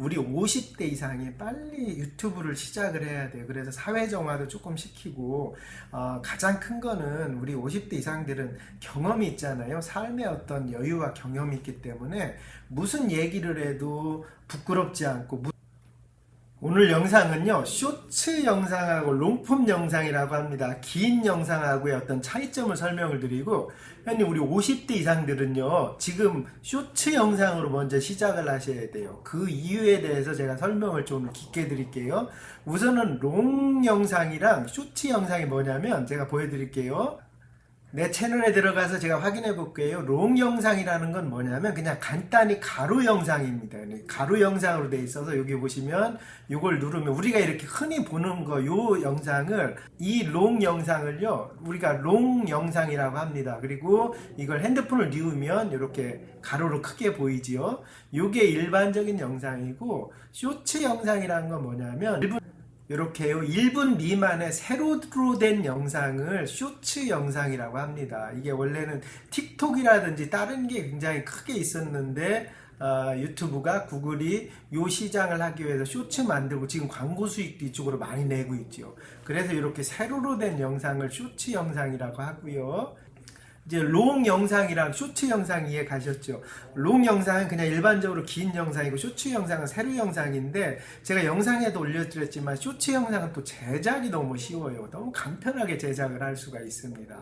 우리 50대 이상이 빨리 유튜브를 시작을 해야 돼요. 그래서 사회 정화도 조금 시키고, 어, 가장 큰 거는 우리 50대 이상들은 경험이 있잖아요. 삶의 어떤 여유와 경험이 있기 때문에 무슨 얘기를 해도 부끄럽지 않고, 무- 오늘 영상은요, 쇼츠 영상하고 롱폼 영상이라고 합니다. 긴 영상하고의 어떤 차이점을 설명을 드리고, 현님, 우리 50대 이상들은요, 지금 쇼츠 영상으로 먼저 시작을 하셔야 돼요. 그 이유에 대해서 제가 설명을 좀 깊게 드릴게요. 우선은 롱 영상이랑 쇼츠 영상이 뭐냐면, 제가 보여드릴게요. 내 채널에 들어가서 제가 확인해 볼게요. 롱 영상이라는 건 뭐냐면 그냥 간단히 가로 영상입니다. 네, 가로 영상으로 돼 있어서 여기 보시면 이걸 누르면 우리가 이렇게 흔히 보는 거 요 영상을 이 롱 영상을요 우리가 롱 영상이라고 합니다. 그리고 이걸 핸드폰을 뉘우면 이렇게 가로로 크게 보이지요. 요게 일반적인 영상이고 쇼츠 영상이라는 건 뭐냐면 일본 이렇게요. 1분 미만의 세로로 된 영상을 쇼츠 영상이라고 합니다. 이게 원래는 틱톡이라든지 다른 게 굉장히 크게 있었는데 어, 유튜브가 구글이 요 시장을 하기 위해서 쇼츠 만들고 지금 광고 수익도 이쪽으로 많이 내고 있죠. 그래서 이렇게 세로로 된 영상을 쇼츠 영상이라고 하고요. 이제 롱 영상이랑 쇼츠 영상 이해 가셨죠? 롱 영상은 그냥 일반적으로 긴 영상이고 쇼츠 영상은 세로 영상인데 제가 영상에도 올려드렸지만 쇼츠 영상은 또 제작이 너무 쉬워요. 너무 간편하게 제작을 할 수가 있습니다.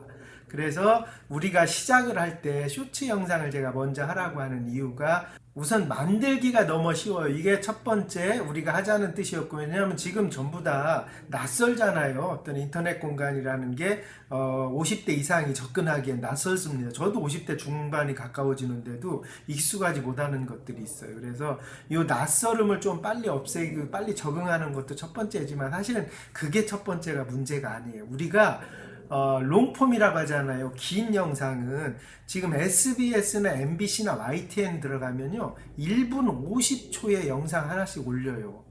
그래서 우리가 시작을 할 때 쇼츠 영상을 제가 먼저 하라고 하는 이유가 우선 만들기가 너무 쉬워요. 이게 첫 번째 우리가 하자는 뜻이었고 왜냐하면 지금 전부 다 낯설잖아요. 어떤 인터넷 공간이라는 게 어, 50대 이상이 접근하기엔 낯설습니다. 저도 50대 중반이 가까워지는데도 익숙하지 못하는 것들이 있어요. 그래서 이 낯설음을 좀 빨리 없애고 빨리 적응하는 것도 첫 번째지만 사실은 그게 첫 번째가 문제가 아니에요. 우리가 어, 롱폼이라고 하잖아요. 긴 영상은 지금 SBS나 MBC나 YTN 들어가면요. 1분 50초의 영상 하나씩 올려요.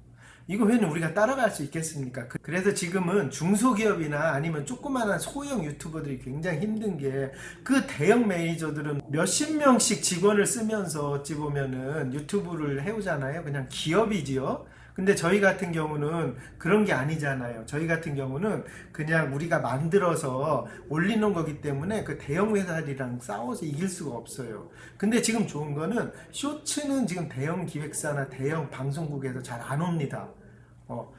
이거 왜 우리가 따라갈 수 있겠습니까? 그- 그래서 지금은 중소기업이나 아니면 조그마한 소형 유튜버들이 굉장히 힘든 게 그 대형 매니저들은 몇십 명씩 직원을 쓰면서 어찌 보면은 유튜브를 해오잖아요. 그냥 기업이지요. 근데 저희 같은 경우는 그런 게 아니잖아요. 저희 같은 경우는 그냥 우리가 만들어서 올리는 거기 때문에 그 대형 회사들이랑 싸워서 이길 수가 없어요. 근데 지금 좋은 거는 쇼츠는 지금 대형 기획사나 대형 방송국에서 잘 안 옵니다. 어,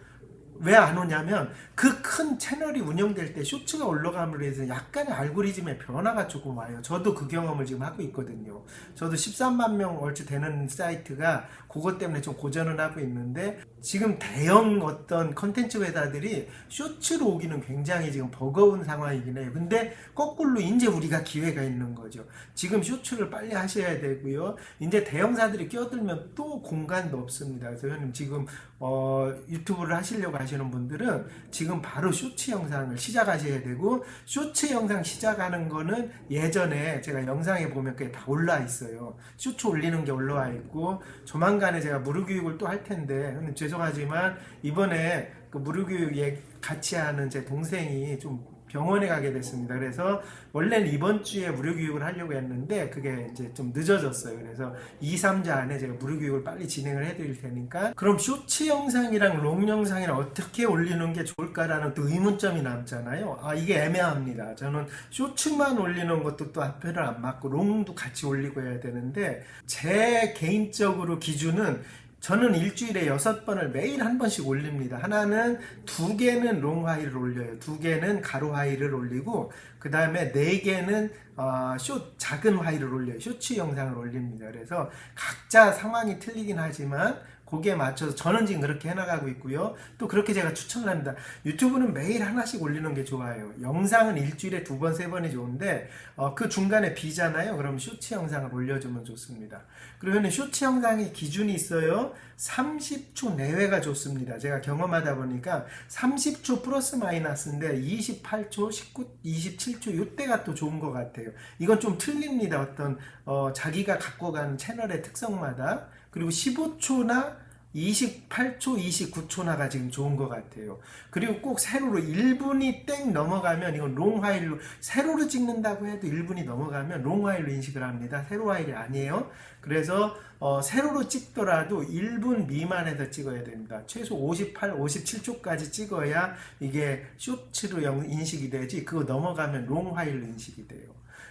왜 안 오냐면 그 큰 채널이 운영될 때 쇼츠가 올라감으로 해서 약간의 알고리즘의 변화가 조금 와요. 저도 그 경험을 지금 하고 있거든요. 저도 13만 명 얼추 되는 사이트가 그것 때문에 좀 고전을 하고 있는데 지금 대형 어떤 컨텐츠 회사들이 쇼츠로 오기는 굉장히 지금 버거운 상황이긴 해요. 근데 거꾸로 이제 우리가 기회가 있는 거죠. 지금 쇼츠를 빨리 하셔야 되고요. 이제 대형사들이 끼어들면 또 공간도 없습니다. 그래서 형님 지금 어, 유튜브를 하시려고 하시는 분들은 지금 바로 쇼츠 영상을 시작하셔야 되고 쇼츠 영상 시작하는 거는 예전에 제가 영상에 보면 그게 다 올라 있어요. 쇼츠 올리는 게 올라와 있고 조만간에 제가 무료 교육을 또 할 텐데 죄송하지만 이번에 그 무료 교육 예 같이 하는 제 동생이 좀 병원에 가게 됐습니다. 그래서 원래는 이번 주에 무료 교육을 하려고 했는데 그게 이제 좀 늦어졌어요. 그래서 2, 3자 안에 제가 무료 교육을 빨리 진행을 해드릴 테니까 그럼 쇼츠 영상이랑 롱 영상이랑 어떻게 올리는 게 좋을까라는 또 의문점이 남잖아요. 아 이게 애매합니다. 저는 쇼츠만 올리는 것도 또 앞에를 안 맞고 롱도 같이 올리고 해야 되는데 제 개인적으로 기준은 저는 일주일에 여섯 번을 매일 한 번씩 올립니다. 하나는 두 개는 롱 하이를 올려요. 두 개는 가로 하이를 올리고 그 다음에 네 개는 어, 쇼 작은 하이를 올려요. 쇼츠 영상을 올립니다. 그래서 각자 상황이 틀리긴 하지만 거기에 맞춰서 저는 지금 그렇게 해나가고 있고요. 또 그렇게 제가 추천을 합니다. 유튜브는 매일 하나씩 올리는 게 좋아요. 영상은 일주일에 두 번, 세 번이 좋은데 어, 그 중간에 비잖아요. 그럼 쇼츠 영상을 올려주면 좋습니다. 그러면 쇼츠 영상이 기준이 있어요. 30초 내외가 좋습니다. 제가 경험하다 보니까 30초 플러스 마이너스인데 28초, 19, 27초 이때가 또 좋은 것 같아요. 이건 좀 틀립니다. 어떤 어, 자기가 갖고 가는 채널의 특성마다 그리고 15초나 28초, 29초나가 지금 좋은 것 같아요. 그리고 꼭 세로로 1분이 땡 넘어가면 이건 롱화일로 세로로 찍는다고 해도 1분이 넘어가면 롱화일로 인식을 합니다. 세로화일이 아니에요. 그래서 어, 세로로 찍더라도 1분 미만에서 찍어야 됩니다. 최소 58, 57초까지 찍어야 이게 쇼츠로 영- 인식이 되지 그거 넘어가면 롱화일로 인식이 돼요.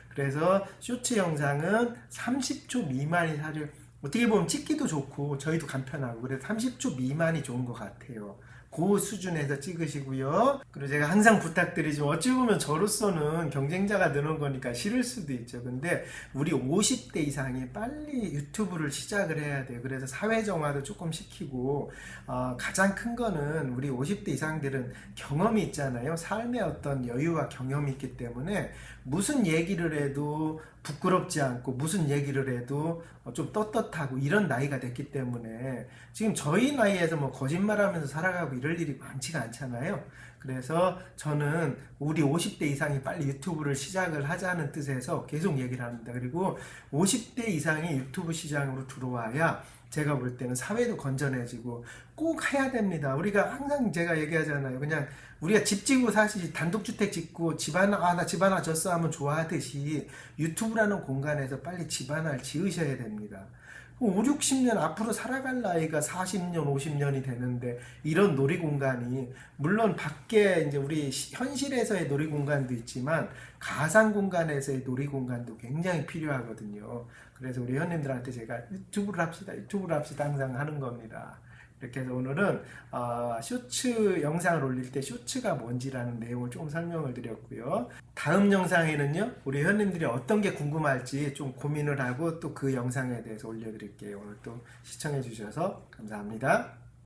그래서 쇼츠 영상은 30초 미만이 사실 어떻게 보면 찍기도 좋고 저희도 간편하고 그래서 30초 미만이 좋은 것 같아요. 그 수준에서 찍으시고요. 그리고 제가 항상 부탁드리지만 어찌 보면 저로서는 경쟁자가 느는 거니까 싫을 수도 있죠. 근데 우리 50대 이상이 빨리 유튜브를 시작을 해야 돼요. 그래서 사회 정화도 조금 시키고 어, 가장 큰 거는 우리 50대 이상들은 경험이 있잖아요. 삶의 어떤 여유와 경험이 있기 때문에 무슨 얘기를 해도 부끄럽지 않고 무슨 얘기를 해도 어, 좀 떳떳하고 이런 나이가 됐기 때문에 지금 저희 나이에서 뭐 거짓말하면서 살아가고 이럴 일이 많지가 않잖아요. 그래서 저는 우리 50대 이상이 빨리 유튜브를 시작을 하자는 뜻에서 계속 얘기를 합니다. 그리고 50대 이상이 유튜브 시장으로 들어와야 제가 볼 때는 사회도 건전해지고 꼭 해야 됩니다. 우리가 항상 제가 얘기하잖아요. 그냥 우리가 집 짓고 사실 단독주택 짓고 집 하나, 아, 나 집 하나 졌어 하면 좋아하듯이 유튜브라는 공간에서 빨리 집 하나를 지으셔야 됩니다. 5, 60년 앞으로 살아갈 나이가 40년, 50년이 되는데 이런 놀이 공간이 물론 밖에 이제 우리 시- 현실에서의 놀이 공간도 있지만 가상 공간에서의 놀이 공간도 굉장히 필요하거든요. 그래서 우리 현님들한테 제가 유튜브를 합시다, 유튜브를 합시다 항상 하는 겁니다. 이렇게 해서 오늘은 어, 쇼츠 영상을 올릴 때 쇼츠가 뭔지라는 내용을 조금 설명을 드렸고요. 다음 영상에는요, 우리 회원님들이 어떤 게 궁금할지 좀 고민을 하고 또 그 영상에 대해서 올려드릴게요. 오늘 또 시청해 주셔서 감사합니다.